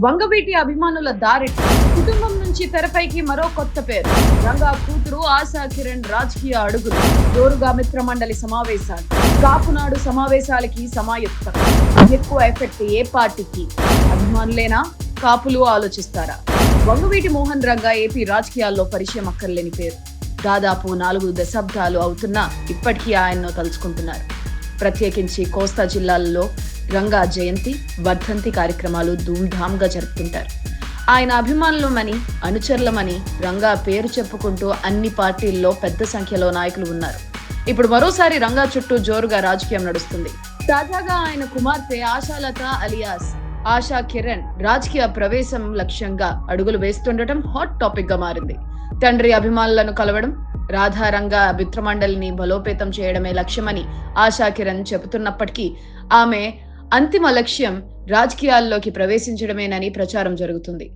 వంగవీటి అభిమానుల దారి. కుటుంబం నుంచి తెరపైకి మరో కొత్త పేరు. రంగా కూతురు ఆశా కిరణ్ రాజకీయ అడుగులు. జోరుగా మిత్ర మండలి సమావేశాలు. కాపునాడు సమావేశాలకి సమాయుక్తం. ఎక్కువ ఎఫెక్ట్ ఏ పార్టీకి? అభిమానులేనా? కాపులు ఆలోచిస్తారా? వంగవీటి మోహన్ రంగా ఏపీ రాజకీయాల్లో పరిచయం అక్కర్లేని పేరు. దాదాపు నాలుగు దశాబ్దాలు అవుతున్నా ఇప్పటికీ ఆయన్ను తలుచుకుంటున్నారు. ప్రత్యేకించి కోస్తా జిల్లాలలో రంగా జయంతి వర్ధంతి కార్యక్రమాలు ధూమ్ధామ్గా జరుపుకుంటారు. ఆయన అభిమానులమని అనుచరులమని రంగా పేరు చెప్పుకుంటూ అన్ని పార్టీల్లో పెద్ద సంఖ్యలో నాయకులు ఉన్నారు. ఇప్పుడు మరోసారి రంగా చుట్టూ జోరుగా రాజకీయం నడుస్తుంది. తాజాగా ఆయన కుమార్తె ఆశాలత అలియాస్ ఆశా కిరణ్ రాజకీయ ప్రవేశం లక్ష్యంగా అడుగులు వేస్తుండటం హాట్ టాపిక్గా మారింది. తండ్రి అభిమానులను కలవడం రాధారంగా మిత్రమండలిని బలోపేతం చేయడమే లక్ష్యమని ఆశా కిరణ్ చెబుతున్నప్పటికీ ఆమె అంతిమ లక్ష్యం రాజకీయాల్లోకి ప్రవేశించడమేనని ప్రచారం జరుగుతుంది.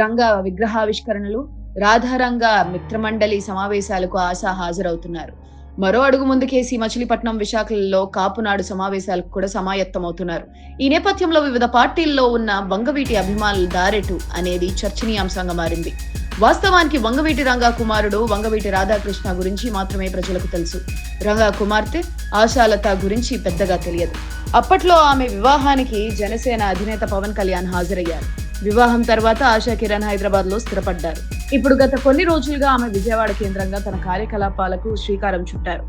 రంగా విగ్రహావిష్కరణలు రాధారంగా మిత్రమండలి సమావేశాలకు ఆశా హాజరవుతున్నారు. మరో అడుగు ముందుకేసి మచిలీపట్నం విశాఖలలో కాపునాడు సమావేశాలకు కూడా సమాయత్తమవుతున్నారు. ఈ నేపథ్యంలో వివిధ పార్టీల్లో ఉన్న వంగవీటి అభిమానుల దారెటు అనేది చర్చనీయాంశంగా మారింది. వాస్తవానికి వంగవీటి రంగా కుమారుడు వంగవీటి రాధాకృష్ణ గురించి మాత్రమే ప్రజలకు తెలుసు. రంగా కుమార్తె ఆశాలత గురించి పెద్దగా తెలియదు. అప్పట్లో ఆమె వివాహానికి జనసేన అధినేత పవన్ కళ్యాణ్ హాజరయ్యారు. వివాహం తర్వాత ఆశా కిరణ్ హైదరాబాద్లో స్థిరపడ్డారు. ఇప్పుడు గత కొన్ని రోజులుగా ఆమె విజయవాడ కేంద్రంగా తన కార్యకలాపాలకు శ్రీకారం చుట్టారు.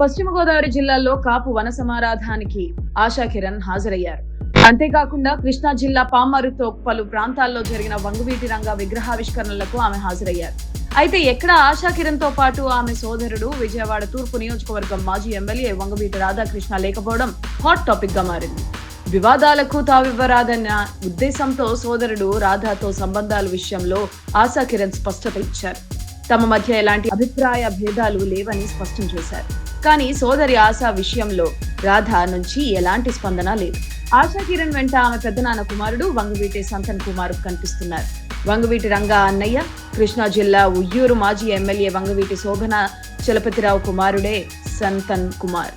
పశ్చిమ గోదావరి జిల్లాలో కాపు వన సమారాధానికి ఆశా కిరణ్ హాజరయ్యారు. అంతేకాకుండా కృష్ణా జిల్లా పామరుతో పలు ప్రాంతాల్లో జరిగిన వంగువీటి రంగ విగ్రహావిష్కరణలకు ఆమె హాజరయ్యారు. అయితే ఎక్కడ ఆశా కిరణ్తో పాటు ఆమె సోదరుడు విజయవాడ తూర్పు నియోజకవర్గం మాజీ ఎమ్మెల్యే వంగవీటి రాధాకృష్ణ లేకపోవడం హాట్ టాపిక్గా మారింది. వివాదాలకు తావివ్వరాదన్న ఉద్దేశంతో సోదరుడు రాధాతో సంబంధాల విషయంలో ఆశా కిరణ్ స్పష్టత ఇచ్చారు. తమ మధ్య ఎలాంటి అభిప్రాయ భేదాలు లేవని స్పష్టం చేశారు. కానీ సోదరి ఆశా విషయంలో రాధా నుంచి ఎలాంటి స్పందన లేదు. ఆశా కిరణ్ వెంట ఆమె పెద్దనాన్న కుమారుడు వంగవీటి సంతన్ కుమార్ కనిపిస్తున్నారు. వంగవీటి రంగా అన్నయ్య కృష్ణా జిల్లా ఉయ్యూరు మాజీ ఎమ్మెల్యే వంగవీటి శోభన చలపతిరావు కుమారుడే సంతన్ కుమార్.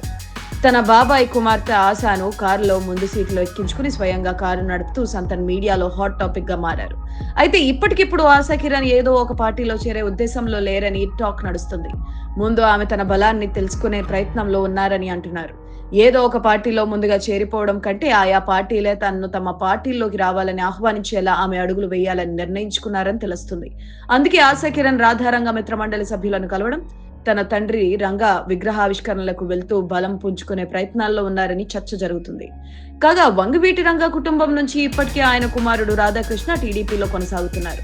తన బాబాయ్ కుమార్తె ఆశాను కారులో ముందు సీట్లో ఎక్కించుకుని స్వయంగా కారు నడుపుతూ సంతన్ మీడియాలో హాట్ టాపిక్గా మారారు. అయితే ఇప్పటికిప్పుడు ఆశా కిరణ్ ఏదో ఒక పార్టీలో చేరే ఉద్దేశంలో లేరని టాక్ నడుస్తుంది. ముందు ఆమె తన బలాన్ని తెలుసుకునే ప్రయత్నంలో ఉన్నారని అంటున్నారు. ఏదో ఒక పార్టీలో ముందుగా చేరిపోవడం కంటే ఆయా పార్టీలే తనను తమ పార్టీల్లోకి రావాలని ఆహ్వానించేలా ఆమె అడుగులు వేయాలని నిర్ణయించుకున్నారని తెలుస్తుంది. అందుకే ఆశాకిరణ్ రాధారంగ మిత్రమండలి సభ్యులను కలవడం తన తండ్రి రంగా విగ్రహావిష్కరణలకు వెళ్తూ బలం పుంజుకునే ప్రయత్నాల్లో ఉన్నారని చర్చ జరుగుతుంది. కాగా వంగవీటి రంగ కుటుంబం నుంచి ఇప్పటికే ఆయన కుమారుడు రాధాకృష్ణ టీడీపీలో కొనసాగుతున్నారు.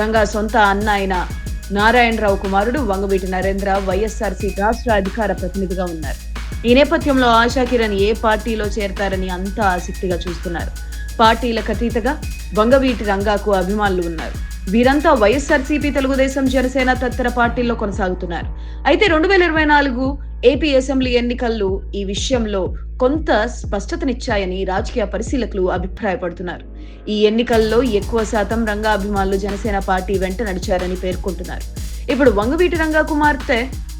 రంగా సొంత అన్న అయిన నారాయణరావు కుమారుడు వంగవీటి నరేంద్ర వైఎస్ఆర్సీ రాష్ట్ర అధికార ప్రతినిధిగా ఉన్నారు. ఈ నేపథ్యంలో ఆశా కిరణ్ ఏ పార్టీలో చేరతారని అంతా ఆసక్తిగా చూస్తున్నారు. పార్టీలకు అతీతగా వంగవీటి రంగాకు అభిమానులు ఉన్నారు. వీరంతా వైఎస్ఆర్సీపీ తెలుగుదేశం జనసేన తదితర పార్టీల్లో కొనసాగుతున్నారు. అయితే రెండు వేల ఇరవై నాలుగు ఏపీ అసెంబ్లీ ఎన్నికల్లో ఈ విషయంలో కొంత స్పష్టతనిచ్చాయని రాజకీయ పరిశీలకులు అభిప్రాయపడుతున్నారు. ఈ ఎన్నికల్లో ఎక్కువ శాతం రంగా అభిమానులు జనసేన పార్టీ వెంట నడిచారని పేర్కొంటున్నారు. ఇప్పుడు వంగవీటి రంగా కుమార్తె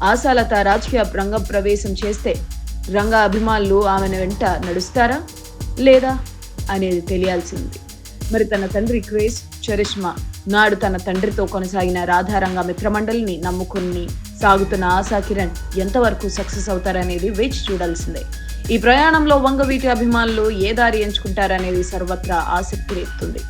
ఆశాలత రాజకీయ రంగ ప్రవేశం చేస్తే రంగా అభిమానులు ఆమెను వెంట నడుస్తారా లేదా అనేది తెలియాల్సింది. మరి తన తండ్రి క్రేజ్ చరిష్మా నాడు తన తండ్రితో కొనసాగిన రాధారంగ మిత్రమండలిని నమ్ముకుని సాగుతున్న ఆశా కిరణ్ ఎంతవరకు సక్సెస్ అవుతారనేది వేచి చూడాల్సిందే. ఈ ప్రయాణంలో వంగవీటి అభిమానులు ఏ దారి ఎంచుకుంటారనేది సర్వత్రా ఆసక్తి రేపుతుంది.